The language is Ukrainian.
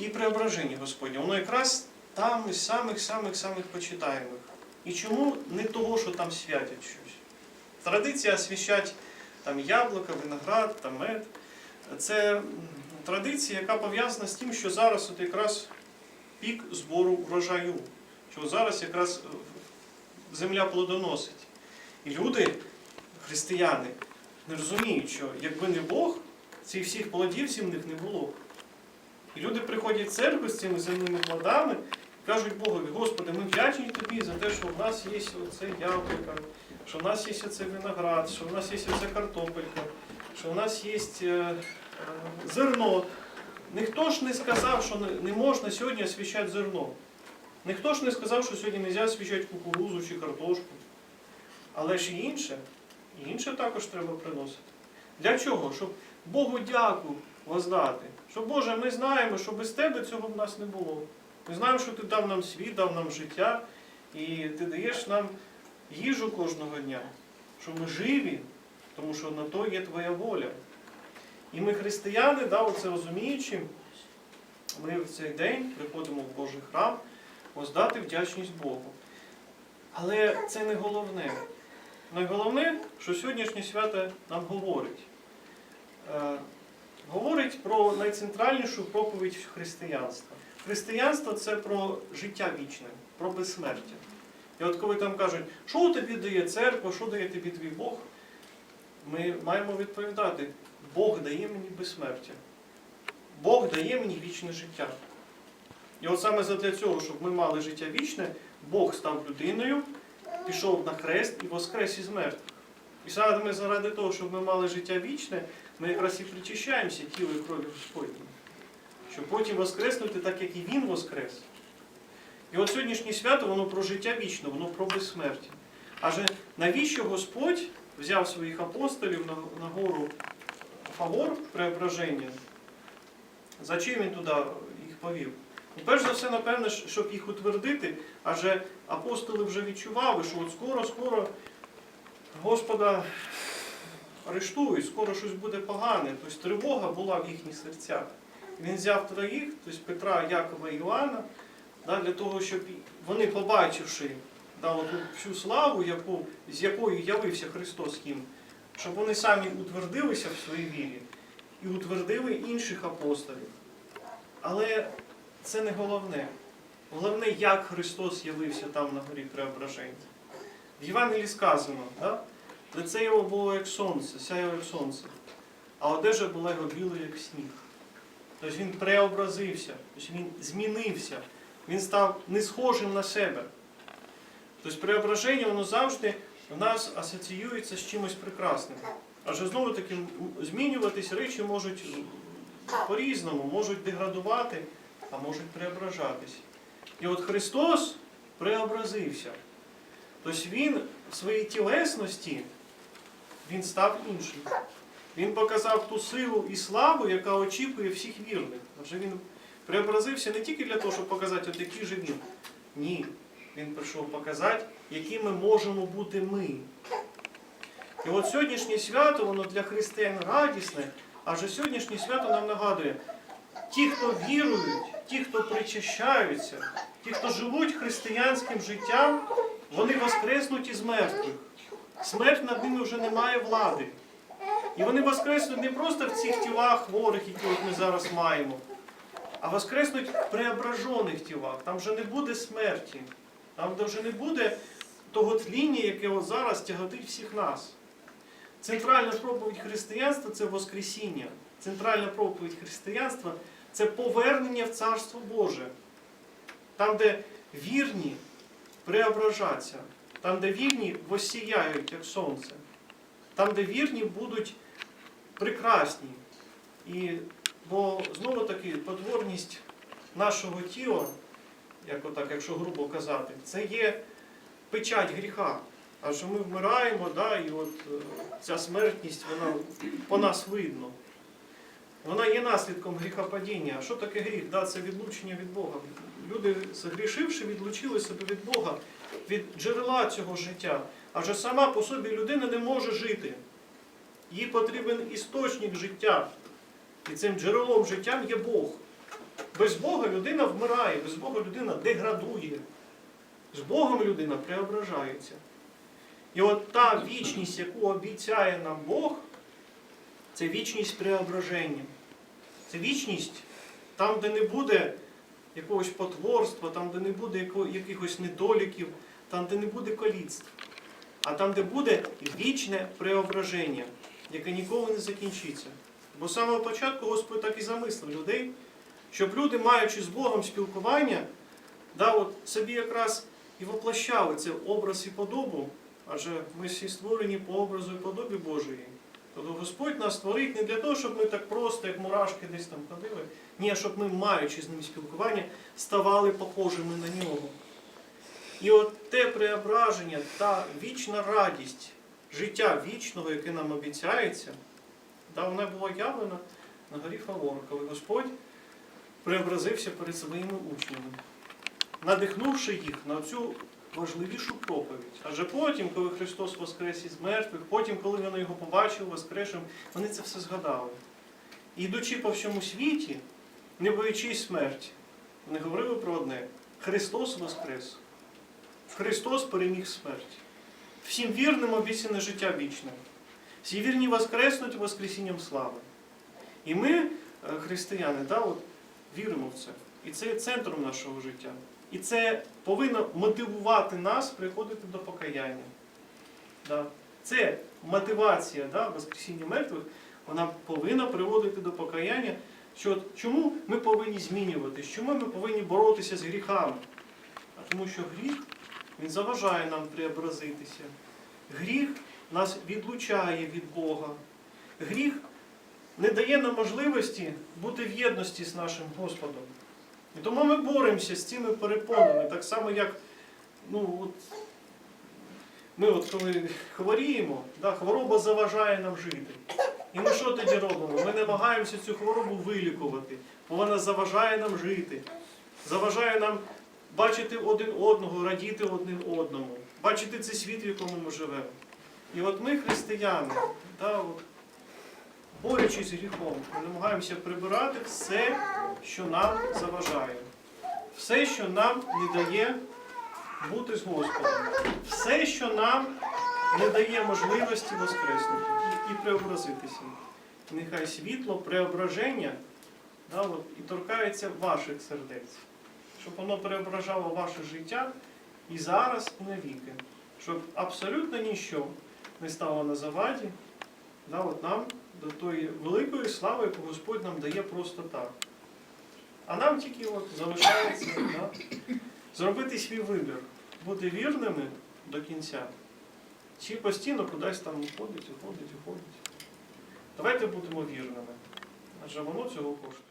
і преображення Господнє. Воно якраз там із самих-самих-самих почитаємих. І чому не того, що там святять щось? Традиція освящать там яблука, виноград, там мед. Це традиція, яка пов'язана з тим, що зараз от якраз пік збору врожаю. Що зараз якраз е, земля плодоносить. І люди, християни, не розуміють, що якби не Бог, цих всіх плодів земних не було. І люди приходять в церкву з цими земними плодами і кажуть Богові, Господи, ми вдячні Тобі за те, що в нас є оце яблуко, що в нас є оцей виноград, що в нас є оця картопелька, що в нас є е, е, зерно. Ніхто ж не сказав, що не- можна сьогодні освіщати зерно. Ніхто ж не сказав, що сьогодні не можна освіщати кукурузу чи картошку. Але ж і інше, інше також треба приносити. Для чого? Щоб Богу дяку воздати. Що Боже, ми знаємо, що без Тебе цього в нас не було. Ми знаємо, що Ти дав нам світ, дав нам життя, і Ти даєш нам їжу кожного дня, що ми живі, тому що на то є Твоя воля. І ми, християни, да, оце розуміючи, ми в цей день приходимо в Божий храм воздати вдячність Богу. Але це не головне. Найголовне, що сьогоднішнє свято нам говорить. Говорить про найцентральнішу проповідь християнства. Християнство це про життя вічне, про безсмертя. І от коли там кажуть, що тобі дає церква, що дає тобі твій Бог, ми маємо відповідати, Бог дає мені безсмертя. Бог дає мені вічне життя. І от саме задля цього, щоб ми мали життя вічне, Бог став людиною, пішов на хрест і воскрес із мертвих. І саме заради того, щоб ми мали життя вічне, ми якраз і причащаємося тіло і крові Господні. Щоб потім воскреснути так, як і Він воскрес. І от сьогоднішнє свято, воно про життя вічне, воно про безсмертя. Адже навіщо Господь взяв своїх апостолів на, на гору Фавор преображення? За чим він туди їх повів? Ну, перш за все, напевне, щоб їх утвердити, адже апостоли вже відчували, що от скоро-скоро Господа арештують, скоро щось буде погане. Тобто тривога була в їхніх серцях. Він взяв троїх, тобто Петра, Якова і Іоанна, для того, щоб вони, побачивши всю славу, яку, з якою явився Христос їм, щоб вони самі утвердилися в своїй вірі і утвердили інших апостолів. Але це не головне. Головне, як Христос явився там на горі Преображення. В Євангелії сказано, да? Лице його було як сонце, сяяло як сонце, а одежа була його білою, як сніг. Тобто він преобразився, тобто він змінився, він став не схожим на себе. Тобто преображення воно завжди в нас асоціюється з чимось прекрасним. Адже знову таки змінюватись речі можуть по-різному, можуть деградувати, а можуть преображатись. І от Христос преобразився. Тобто Він в своїй тілесності він став іншим. Він показав ту силу і славу, яка очікує всіх вірних. Адже він преобразився не тільки для того, щоб показати, от який же він. Ні. Він прийшов показати, які ми можемо бути ми. І от сьогоднішнє свято, воно для християн радісне, адже сьогоднішнє свято нам нагадує, ті, хто вірують, ті, хто причащаються, ті, хто живуть християнським життям, вони воскреснуть із мертвих. Смерть над ними вже не має влади. І вони воскреснуть не просто в цих тілах хворих, які от ми зараз маємо, а воскреснуть в преображених тілах. Там вже не буде смерті, там вже не буде того тління, яке от зараз тяготить всіх нас. Центральна проповідь християнства це Воскресіння. Центральна проповідь християнства це повернення в Царство Боже. Там, де вірні преображаться, там, де вірні воссіяють, як сонце, там, де вірні будуть прекрасні. І, бо знову таки потворність нашого тіла, як отак, якщо грубо казати, це є печать гріха. Адже ми вмираємо, да, і от е, ця смертність, вона по нас видно. Вона є наслідком гріхопадіння. А що таке гріх? Да, це відлучення від Бога. Люди, згрішивши, відлучили себе від Бога, від джерела цього життя. Адже сама по собі людина не може жити. Їй потрібен істочник життя. І цим джерелом життя є Бог. Без Бога людина вмирає, без Бога людина деградує. З Богом людина преображається. І от та вічність, яку обіцяє нам Бог, це вічність преображення. Це вічність там, де не буде якогось потворства, там, де не буде якихось недоліків, там, де не буде коліцтв, а там, де буде вічне преображення, яке ніколи не закінчиться. Бо з самого початку Господь так і замислив людей, щоб люди, маючи з Богом спілкування, да, от собі якраз і воплощали це образ і подобу, адже ми всі створені по образу і подобі Божої. Тобто Господь нас створить не для того, щоб ми так просто, як мурашки, десь там ходили, ні, а щоб ми, маючи з ним спілкування, ставали похожими на нього. І от те преображення, та вічна радість життя вічного, яке нам обіцяється, да, вона була явлена на горі Фавор, коли Господь преобразився перед своїми учнями, надихнувши їх на цю важливішу проповідь. Адже потім, коли Христос воскрес із мертвих, потім, коли вони його побачили воскресшим, вони це все згадали. І йдучи по всьому світі, не боячись смерті, вони говорили про одне: Христос воскрес. Христос переміг смерть. Всім вірним обіцяне життя вічне. Всі вірні воскреснуть Воскресінням слави. І ми, е, християни, да, от, віримо в це. І це є центром нашого життя. І це повинно мотивувати нас приходити до покаяння. Да. Це мотивація да, Воскресіння мертвих, вона повинна приводити до покаяння. Що, чому ми повинні змінюватись? Чому ми повинні боротися з гріхами? А тому що гріх він заважає нам преобразитися. Гріх нас відлучає від Бога. Гріх не дає нам можливості бути в єдності з нашим Господом. І тому ми боремося з цими перепонами, так само, як ну, от, ми от коли хворіємо, да, хвороба заважає нам жити. І ми що тоді робимо? Ми намагаємося цю хворобу вилікувати, бо вона заважає нам жити, заважає нам бачити один одного, радіти один одному, бачити цей світ, в якому ми живемо. І от ми, християни, да, от, борючись з гріхом, ми намагаємося прибирати все, що нам заважає, все, що нам не дає бути з Господом, все, що нам не дає можливості воскреснути і, преобразитися. Нехай світло преображення да, от, і торкається ваших сердець, щоб воно преображало ваше життя і зараз, і навіки, щоб абсолютно ніщо не стало на заваді да, от нам до тої великої слави, яку Господь нам дає просто так. А нам тільки от залишається да, зробити свій вибір, бути вірними до кінця. Чи постійно кудись там уходить, уходить, уходить. Давайте будемо вірними. Адже воно цього коштує.